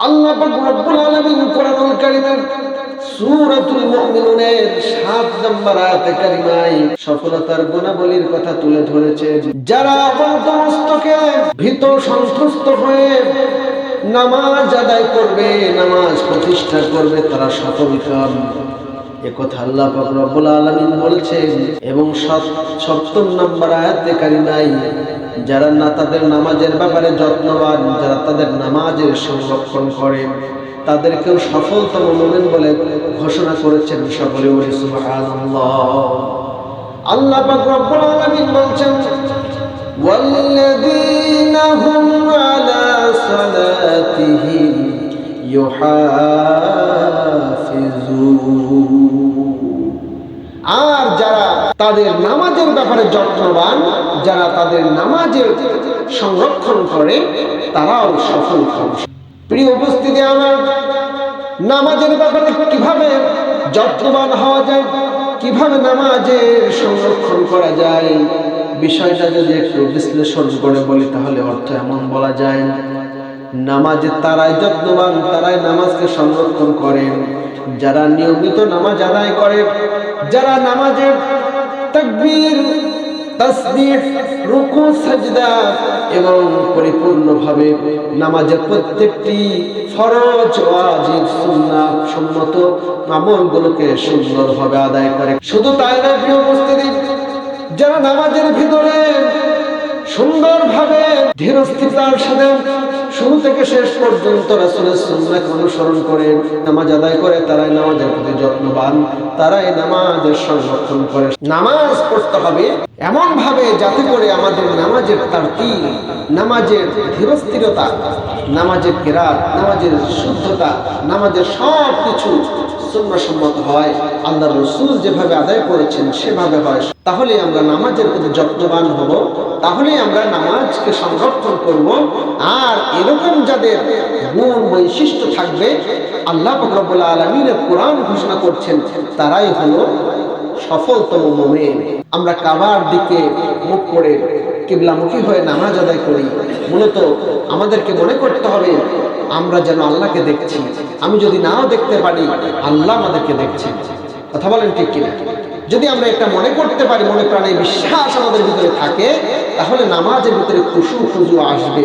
আল্লাহ পাক রব্বুল আলামিন কোরআনুল কারীমের সূরাতুল মুমিনুনের 7 নম্বর আয়াতে কারিমায় সফলতার গুণাবলীর কথা তুলে ধরেছেন। যারা অবন্তমস্তকে ভীত সন্ত্রস্ত নামাজ আদায় করবে, নামাজ প্রতিষ্ঠা করবে, তারা সফল একথা আল্লাহ রব্বুল আলামিন বলছেন। এবং সপ- সপ্তম নম্বর আয়াতে কারিমায় যারা না তাদের নামাজের ব্যাপারে যত্নবান যারা তাদের নামাজের সংরক্ষণ করে তাদেরকেও সফলতম মোমেন বলে ঘোষণা করেছেন সকলে বলি সুবহানাল্লাহ আল্লাহ পাক রব্বুল আলামিন বলছেন والذين هم على صلاتهم يحافظون আর যারা তাদের নামাজের ব্যাপারে যত্নবান, যারা তাদের নামাজের সংরক্ষণ করে, তারাও সফল প্রিয় উপস্থিতি, আমার নামাজের ব্যাপারে কীভাবে যত্নবান হওয়া যায়, কীভাবে নামাজের সংরক্ষণ করা যায়, বিষয়টা যদি একটু বিশ্লেষণ করে বলি, তাহলে অর্থ এমন বলা যায় নামাজে তারাই যত্নবান, তারাই নামাজকে সংরক্ষণ করেন যারা নিয়মিত নামাজ আদায় করে, যারা নামাজের তাকবীর, তাসবিহ, রুকু, সাজদা এবং পরিপূর্ণভাবে নামাজের প্রত্যেকটি ফরজ, ওয়াজিব সুন্নাহ সম্মত আমলগুলোকে সুন্দরভাবে আদায় করে। শুধু তাই না, প্রিয় উপস্থিতি, যারা নামাজের ভিতরে সুন্দরভাবে সাথে শুরু থেকে শেষ পর্যন্ত রাসূলের অনুসরণ করে, নামাজ আদায় করে, তারাই নামাজের প্রতি যত্নবান, তারাই নামাজের সংরক্ষণ করে। নামাজ পড়তে হবে এমন ভাবে যাতে করে আমাদের নামাজের তারতিব, নামাজের ধীরস্থিরতা, নামাজের কেরাত, নামাজের শুদ্ধতা, নামাজের সব কিছু সুন্নাহসম্মত হয়। আল্লাহ রসুল যেভাবে আদায় করেছেন সেভাবে হয়। তাহলে আমরা নামাজের প্রতি যত্নবান হব তাহলেই আমরা নামাজকে সংরক্ষণ করব। আর এরকম যাদের গুণ বৈশিষ্ট্য থাকবে, আল্লাহ ফকরবুল্লা আলমিনের কোরআন ঘোষণা করছেন, তারাই হলো সফলতম মোমেন। আমরা কাবার দিকে মুখ করে কিবলামুখী হয়ে নামাজ আদায় করি। মূলত আমাদেরকে মনে করতে হবে, আমরা যেন আল্লাহকে দেখছি। আমি যদি নাও দেখতে পারি, আল্লাহ আমাদেরকে দেখছেন। কথা বলেন ঠিক কিনা? যদি আমরা এটা মনে করতে পারি, মনে প্রাণে বিশ্বাস আমাদের ভিতরে থাকে, তাহলে নামাজের ভিতরে খুশু খুজু আসবে।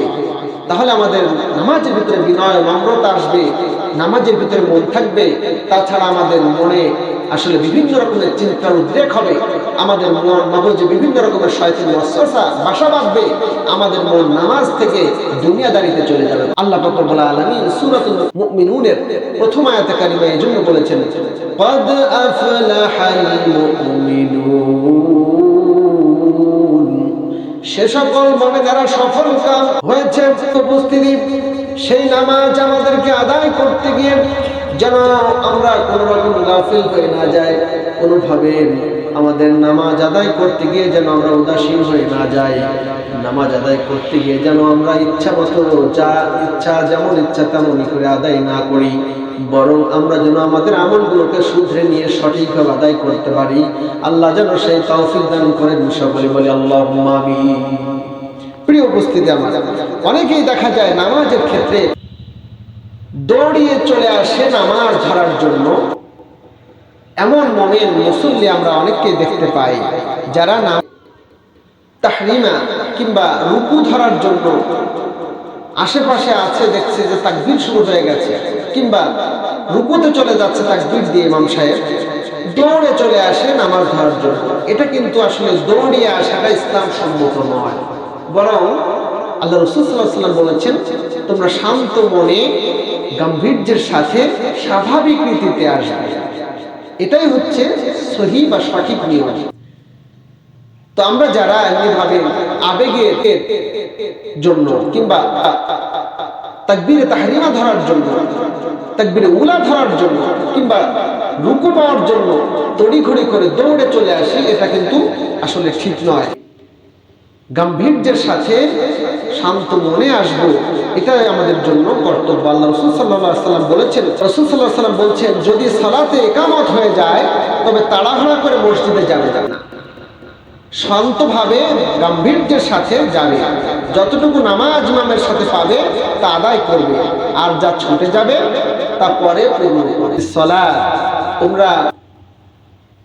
তাহলে আমাদের নামাজের ভিতরে বিনয় নম্রতা আসবে, নামাজের ভিতরে মন থাকবে। তাছাড়া আমাদের মনে আসলে বিভিন্ন রকমের চিন্তার উদ্রেক হবে আমাদের মন মগজে বিভিন্ন রকমের শয়তানি ওয়াসওয়াসা বাসা বাঁধবে আমাদের মন নামাজ থেকে দুনিয়াদারিতে চলে যাবে আল্লাহ পাক রব্বুল আলামিন সূরাতুল মুমিনুনের প্রথম আয়াতে কারিমা এই জন্য বলেছেন قد أفلح المؤمنون সে সকল মমিনেরা সফল কাম হয়েছে, উপস্থিতি, সেই নামাজ আমাদেরকে আদায় করতে গিয়ে যেন আমরা কোন রকম গাফিল হয়ে না যায় কোনোভাবে আমাদের নামাজ আদায় করতে গিয়ে যেন আমরা উদাসীন হয়ে না যাই। নামাজ আদায় করতে গিয়ে যেন আমরা ইচ্ছা মতো যা ইচ্ছা, যেমন ইচ্ছা তেমনই করে আদায় না করি। বরং আমরা যেন আমাদের আমলগুলোকে শুধরে নিয়ে সঠিকভাবে আদায় করতে পারি। আল্লাহ যেন সেই তৌফিক দান করেন সকলে বলে আল্লাহ প্রিয় উপস্থিতি আমার, অনেকেই দেখা যায় নামাজের ক্ষেত্রে দৌড়িয়ে চলে আসে নামাজ ধরার জন্য। এমন মমেন মুসল্লি আমরা অনেককেই দেখতে পাই, যারা নাম তাহরিমা কিংবা রুকু ধরার জন্য আশেপাশে আছে, দেখছে যে তাকবীর শুরু হয়ে গেছে। কিংবা রুকুতে চলে যাচ্ছে তাকবীর দিয়ে ইমাম সাহেব, দৌড়ে চলে আসে নামাজ ধরার জন্য। এটা কিন্তু আসলে দৌড়িয়ে আসাটা ইসলাম সম্মত নয়। বরং আল্লাহ রসুল্লাহাম বলেছেন, তোমরা শান্ত মনে গাম্ভীর্যের সাথে স্বাভাবিক রীতিতে আসবে। এটাই হচ্ছে সহি বা সঠিক নিয়ম। তো আমরা যারা এমনিভাবে আবেগের জন্য কিংবা তাকবীরে তাহরিমা ধরার জন্য, তাকবীরে উলা ধরার জন্য কিংবা রুকু পাওয়ার জন্য তড়িঘড়ি করে দৌড়ে চলে আসি, এটা কিন্তু আসলে ঠিক নয়। গাম্ভীর্যের সাথে শান্ত মনে আসব, এটাই আমাদের জন্য কর্তব্য। আল্লাহ রসুল সাল্লাহ সাল্লাম বলেছেন, রসুল সাল্লাহ সাল্লাম বলছেন, যদি সালাতে একামত হয়ে যায়, তবে তাড়াহুড়া করে মসজিদে যাবে না। শান্তভাবে, গাম্ভীর্যের সাথে যাবে। যতটুকু নামাজ ইমামের সাথে পাবে, তা আদায় করবে। আর যা ছুটে যাবে, তা পরে সলা, তোমরা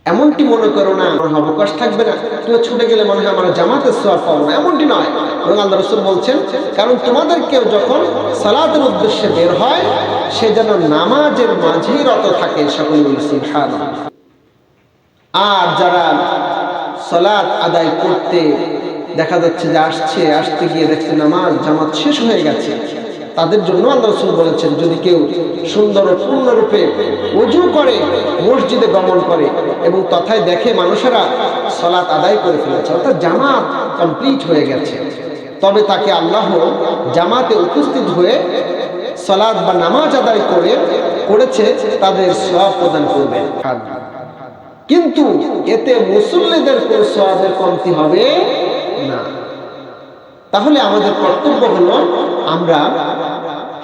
এমনটি মনে করো না আমার অবকাশ থাকবে না। তুমি ছুটে গেলে মনে হয় আমরা জামাতের সব পাবো না। এমনটি নয়। এবং আল্লাহ রসুল বলছেন, কারণ তোমাদের কেউ যখন সালাতের উদ্দেশ্যে বের হয়, সে যেন নামাজের মাঝেই রত থাকে সকলে আর যারা সলাৎ আদায় করতে দেখা যাচ্ছে যে আসছে, আসতে গিয়ে দেখছে নামাজ, জামাত শেষ হয়ে গেছে। তাদের জন্য আল্লাহ রসুল বলেছেন, যদি কেউ সুন্দর ও পূর্ণরূপে উজু করে, মসজিদে গমন করে এবং তথায় দেখে মানুষেরা সলাৎ আদায় করে ফেলেছে, অর্থাৎ জামাত কমপ্লিট হয়ে গেছে, তবে তাকে আল্লাহ জামাতে উপস্থিত হয়ে সলাৎ বা নামাজ আদায় করে, করেছে, তাদের সব প্রদান করবেন। কিন্তু এতে মুসল্লিদের কোনো কমতি হবে না। তাহলে আমাদের কর্তব্য হলো আমরা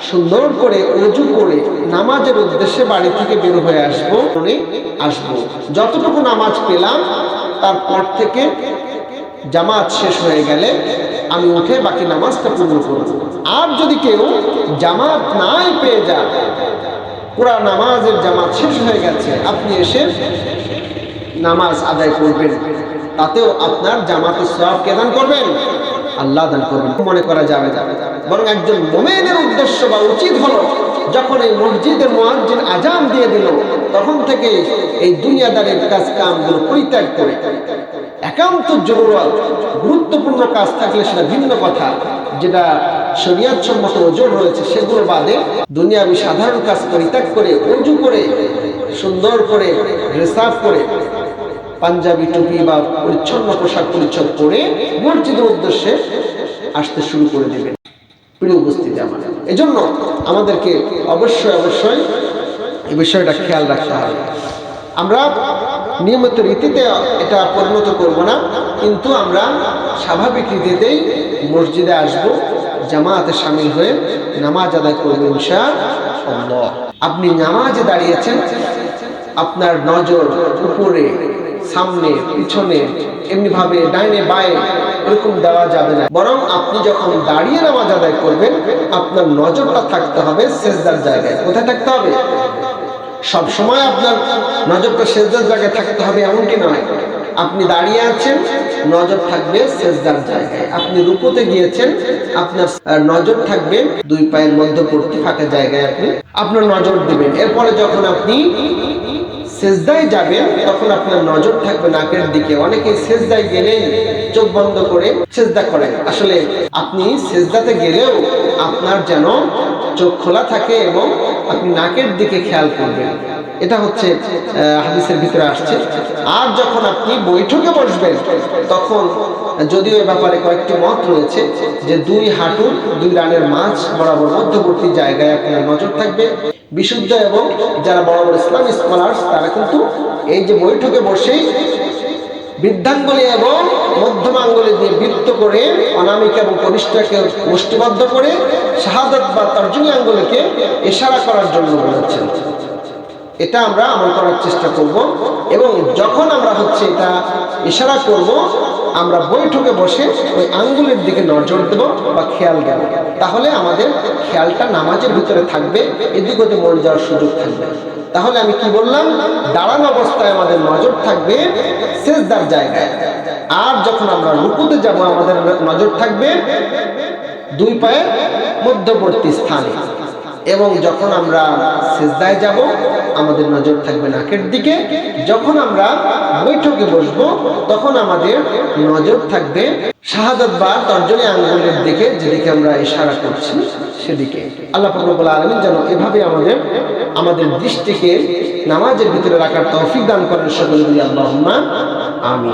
সুন্দর করে অজু করে নামাজের উদ্দেশ্যে বাড়ি থেকে বের হয়ে আসব আসব। যতটুকু নামাজ পেলাম, তারপর থেকে জামাত শেষ হয়ে গেলে আমি উঠে বাকি নামাজটা পূর্ণ করব। আর যদি কেউ জামাত নাই পেয়ে যান পুরা নামাজের জামাত শেষ হয়ে গেছে, আপনি এসে নামাজ আদায় করবেন। তাতেও আপনার জামাতের সব কে দান করবেন? আল্লাহ দান করবেন। মনে করা যাবে যাবে বরং একজন মোমেনের উদ্দেশ্য বা উচিত হলো, যখন এই মসজিদের মহাজিন আজাম দিয়ে দিল, তখন থেকে এই দুনিয়াদারের কাজ কামগুলো পরিত্যাগ করে। একান্ত জরুরত, গুরুত্বপূর্ণ কাজ থাকলে সেটা ভিন্ন কথা। যেটা শরিয়াত সম্মত ওজন রয়েছে, সেগুলো বাদে দুনিয়াবি সাধারণ কাজ পরিত্যাগ করে, অজু করে, সুন্দর করে ড্রেস করে পাঞ্জাবি টুপি বা পরিচ্ছন্ন পোশাক পরিচ্ছদ পরে মসজিদের উদ্দেশ্যে আসতে শুরু করে দেবেন। প্রিয় উপস্থিতি আমার। এজন্য আমাদেরকে অবশ্যই অবশ্যই এই বিষয়টা খেয়াল রাখতে হবে। আমরা নিয়মিত রীতিতে এটা পরিণত করব না, কিন্তু আমরা স্বাভাবিক রীতিতেই মসজিদে আসব, জামাতে সামিল হয়ে নামাজ আদায় করব ইনশা আপনি নামাজে দাঁড়িয়েছেন, আপনার নজর উপরে সামনে, পিছনে এমনি ভাবে ডাইনে, বায়ে এরকম দেওয়া যাবে না। বরং আপনি যখন দাঁড়িয়ে নামাজ আদায় করবেন, আপনার নজরটা থাকতে হবে সেজদার জায়গায়। কোথায় থাকতে হবে? সব সময় আপনার নজরটা সেজদার জায়গায় থাকতে হবে, এমনটি নয়। আপনি দাঁড়িয়ে আছেন, নজর থাকবে সেজদার জায়গায়। আপনি রুকুতে গিয়েছেন, আপনার নজর থাকবে দুই পায়ের মধ্যবর্তী ফাঁকা জায়গায় আপনি আপনার নজর দিবেন। এরপরে যখন আপনি সেজদায় যাবেন তখন আপনার নজর থাকবে নাকের দিকে। অনেকে সেজদায় গেলেই চোখ বন্ধ করে সেজদা করেন। আসলে আপনি সেজদাতে গেলেও আপনার যেন চোখ খোলা থাকে এবং আপনি নাকের দিকে খেয়াল করবেন। এটা হচ্ছে হাদিসের ভিতরে আসছে। আর যখন আপনি বৈঠকে বসবেন, তখন যদিও এ ব্যাপারে কয়েকটি মত রয়েছে যে দুই হাঁটুর দুই রানের মাছ বরাবর মধ্যবর্তী জায়গায় আপনার নজর থাকবে। বিশুদ্ধ এবং যারা বড় বড় ইসলাম স্কলার্স তারা কিন্তু এই যে বৈঠকে বসে বৃদ্ধাঙ্গুলি এবং মধ্যমাঙ্গুলি দিয়ে বৃত্ত করে, অনামিকা এবং কনিষ্ঠাকে মুষ্টিবদ্ধ করে, শাহাদত বা তর্জনী আঙ্গুলিকে ইশারা করার জন্য বলেছেন। এটা আমরা আমল করার চেষ্টা করব এবং যখন আমরা হচ্ছে এটা ইশারা করব, আমরা বৈঠকে বসে ওই আঙ্গুলের দিকে নজর দেব বা খেয়াল দেব তাহলে আমাদের খেয়ালটা নামাজের ভিতরে থাকবে, এদিক ওদিক মরে যাওয়ার সুযোগ থাকবে। তাহলে আমি কি বললাম? দাঁড়ানো অবস্থায় আমাদের নজর থাকবে শেষদার জায়গায়। আর যখন আমরা রুকুতে যাব, আমাদের নজর থাকবে দুই পায়ের মধ্যবর্তী স্থানে। এবং যখন আমরা সেজদায় যাব, আমাদের নজর থাকবে নাকের দিকে। যখন আমরা বৈঠকে বসবো, তখন আমাদের নজর থাকবে শাহাদত বা তর্জনী আঙ্গুলের দিকে, যেদিকে আমরা ইশারা করছি সেদিকে। আল্লাহ ফকরবুল আলমিন যেন এভাবে আমাদের আমাদের দৃষ্টিকে নামাজের ভিতরে রাখার তৌফিক দান করেন সকল আল্লাহ আমি